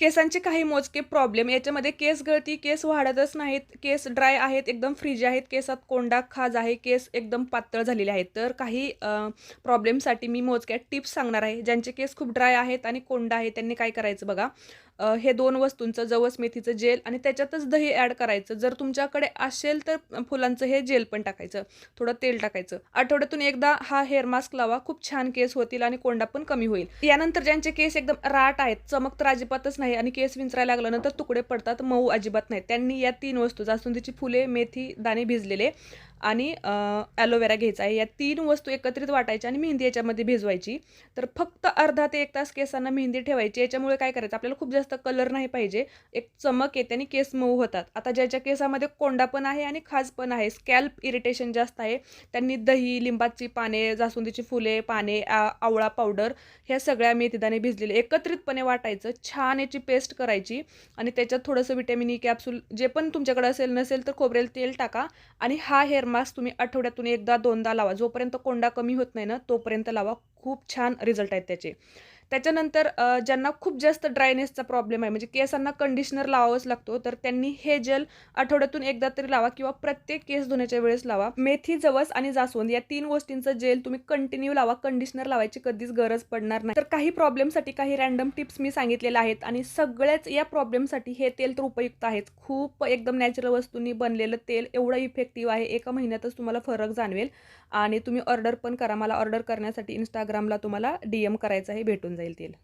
केसांचे काही मोजके प्रॉब्लेम याच्यामध्ये केस गळती केस वाढतच नाहीत केस ड्राय आहेत एकदम फ्रीज आहेत केसात कोंडा खाज आहे केस एकदम पातळ झालेले आहेत. तर काही प्रॉब्लेमसाठी मी मोजक्या टिप्स सांगणार आहे. ज्यांचे केस खूप ड्राय आहेत आणि कोंडा आहे त्यांनी काय करायचं बघा. हे दोन वस्तूंचं जवस मेथीचं जेल आणि त्याच्यातच दही ॲड करायचं. जर तुमच्याकडे असेल तर फुलांचं हे जेल पण टाकायचं. थोडं तेल टाकायचं. आठवड्यातून एकदा हा हेअर मास्क लावा. खूप छान केस होतील आणि कोंडा पण कमी होईल. यानंतर ज्यांचे केस एकदम राट आहेत चमक तर अजिबातच नाही आणि केस विंचरायला लागल्यानंतर तुकडे पडतात. मऊ अजिबात नाही त्यांनी या तीन वस्तू जास्वंदीची फुले मेथी दाणे भिजलेले आणि ॲलोवेरा घ्यायचा आहे. या तीन वस्तू एकत्रित वाटायच्या आणि मेहंदी याच्यामध्ये भिजवायची. तर फक्त अर्धा ते एक तास केसांना मेहंदी ठेवायची. याच्यामुळे काय करायचं? आपल्याला खूप जास्त कलर नाही पाहिजे. एक चमक येते आणि केस मऊ होतात. आता ज्याच्या केसामध्ये कोंडा पण आहे आणि खाज पण आहे स्कॅल्प इरिटेशन जास्त आहे त्यांनी दही लिंबाची पाने जास्वंदीची फुले पाने आवळा पावडर ह्या सगळ्या मेथीदाने भिजलेले. एकत्रितपणे वाटायचं छान याची पेस्ट करायची आणि त्याच्यात थोडंसं विटॅमिन ई कॅप्सूल जे पण तुमच्याकडे असेल नसेल तर खोबरेल तेल टाका आणि हा हेअर मास्क तुम्ही आठवड्यातून एकदा दोनदा लावा. जोपर्यंत कोंडा कमी होत नाही ना तोपर्यंत लावा. खूप छान रिझल्ट आहेत त्याचे. त्याच्यानंतर ज्यांना खूप जास्त ड्रायनेसचा प्रॉब्लेम आहे म्हणजे केसांना कंडिशनर लावावाच लागतो तर त्यांनी हे जेल आठवड्यातून एकदा तरी लावा किंवा प्रत्येक केस धुण्याच्या वेळेस लावा. मेथी जवस आणि जास्वंद या तीन गोष्टींचं जेल तुम्ही कंटिन्यू लावा. कंडिशनर लावायची कधीच गरज पडणार नाही. तर काही प्रॉब्लेमसाठी काही रॅन्डम टिप्स मी सांगितलेल्या आहेत आणि सगळ्याच या प्रॉब्लेमसाठी हे तेल तर उपयुक्त आहेच खूप एकदम नॅचरल वस्तूंनी बनलेलं तेल एवढं इफेक्टिव्ह आहे. एका महिन्यातच तुम्हाला फरक जाणवेल. आणि तुम्ही ऑर्डर पण करा. मला ऑर्डर करण्यासाठी इंस्टाग्रामला तुम्हाला डी एम करायचं आहे. भेटून जाईल. तेल